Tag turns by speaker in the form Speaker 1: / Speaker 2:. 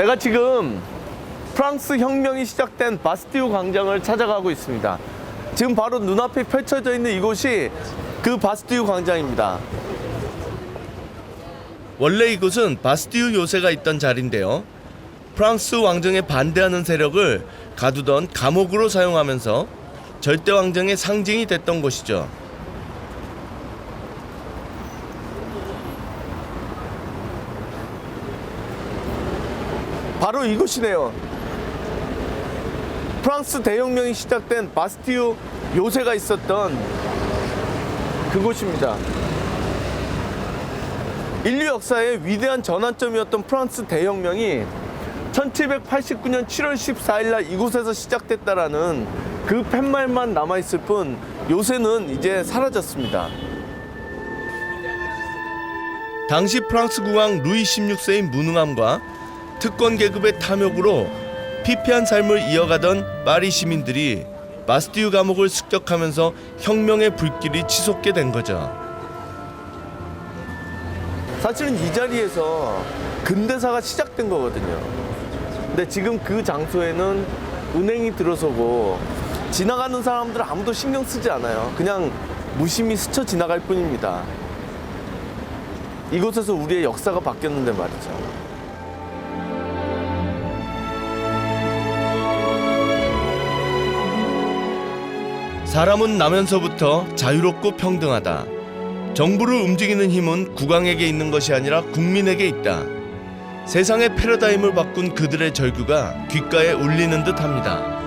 Speaker 1: 제가 지금 프랑스 혁명이 시작된 바스티유 광장을 찾아가고 있습니다. 지금 바로 눈앞에 펼쳐져 있는 이곳이 그 바스티유 광장입니다.
Speaker 2: 원래 이곳은 바스티유 요새가 있던 자리인데요. 프랑스 왕정에 반대하는 세력을 가두던 감옥으로 사용하면서 절대 왕정의 상징이 됐던 곳이죠.
Speaker 1: 바로 이곳이네요. 프랑스 대혁명이 시작된 바스티유 요새가 있었던 그곳입니다. 인류 역사의 위대한 전환점이었던 프랑스 대혁명이 1789년 7월 14일 날 이곳에서 시작됐다라는 그 팻말만 남아있을 뿐 요새는 이제 사라졌습니다.
Speaker 2: 당시 프랑스 국왕 루이 16세의 무능함과 특권 계급의 탐욕으로 피폐한 삶을 이어가던 파리 시민들이 바스티유 감옥을 습격하면서 혁명의 불길이 치솟게 된 거죠.
Speaker 1: 사실은 이 자리에서 근대사가 시작된 거거든요. 근데 지금 그 장소에는 은행이 들어서고 지나가는 사람들 아무도 신경 쓰지 않아요. 그냥 무심히 스쳐 지나갈 뿐입니다. 이곳에서 우리의 역사가 바뀌었는데 말이죠.
Speaker 2: 사람은 나면서부터 자유롭고 평등하다. 정부를 움직이는 힘은 국왕에게 있는 것이 아니라 국민에게 있다. 세상의 패러다임을 바꾼 그들의 절규가 귓가에 울리는 듯 합니다.